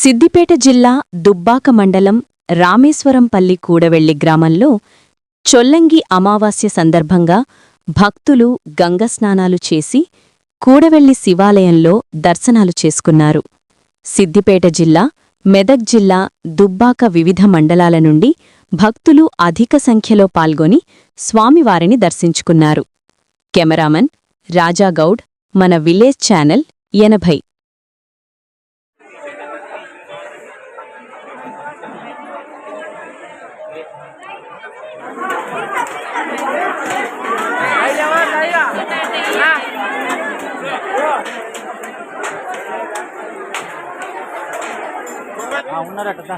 సిద్దిపేట జిల్లా దుబ్బాక మండలం రామేశ్వరంపల్లి కూడవెళ్ళి గ్రామంలో చొల్లంగి అమావాస్య సందర్భంగా భక్తులు గంగస్నానాలు చేసి కూడవెల్లి శివాలయంలో దర్శనాలు చేసుకున్నారు. సిద్దిపేట జిల్లా మెదక్ జిల్లా దుబ్బాక వివిధ మండలాల నుండి భక్తులు అధిక సంఖ్యలో పాల్గొని స్వామివారిని దర్శించుకున్నారు. కెమెరామన్ రాజాగౌడ్ మన విలేజ్ ఛానల్ ఎనభై. ఉన్నారట దా.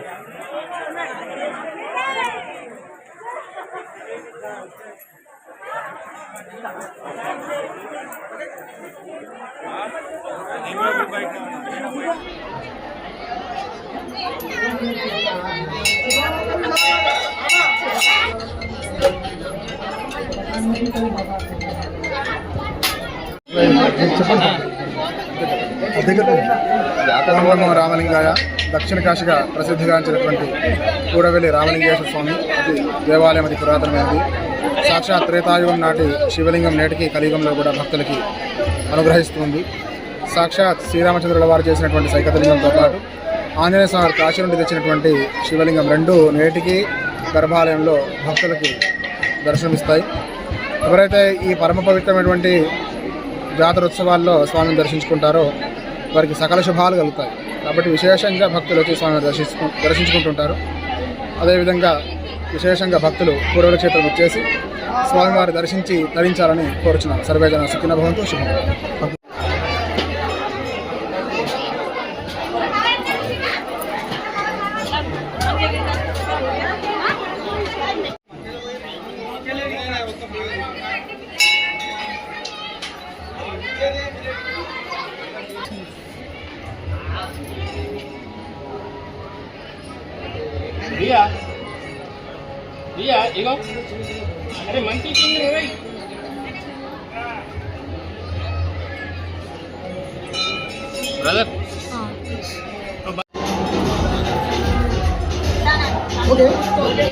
ఓం రామలింగాయ దక్షిణ కాశీగా ప్రసిద్ధిగాంచినటువంటి కూడవెల్లి రామలింగేశ్వర స్వామి అది దేవాలయం అది పురాతనమైనది. సాక్షాత్ త్రేతాయుగం నాటి శివలింగం నేటికి కలియుగంలో కూడా భక్తులకి అనుగ్రహిస్తుంది సాక్షాత్ శ్రీరామచంద్రుల వారు చేసినటువంటి సైకతలింగంతో పాటు ఆంజనేయ స్వామి కాశీ నుండి తెచ్చినటువంటి శివలింగం రెండు నేటికి గర్భాలయంలో భక్తులకి దర్శనమిస్తాయి. ఎవరైతే ఈ పరమ పవిత్రమైనటువంటి జాతర ఉత్సవాల్లో స్వామిని దర్శించుకుంటారో వారికి సకల శుభాలు కలుగుతాయి. కాబట్టి విశేషంగా భక్తులు వచ్చి స్వామిని దర్శించుకు దర్శించుకుంటుంటారు. అదేవిధంగా విశేషంగా భక్తులు పూర్వల క్షేత్రం వచ్చేసి స్వామివారి దర్శించి తరించాలని కోరుచున్నాను. సర్వేజన సుఖిన భవంతు శుభం. iya. Iya igo. Ada mantik ini right brother. Oh. Oke.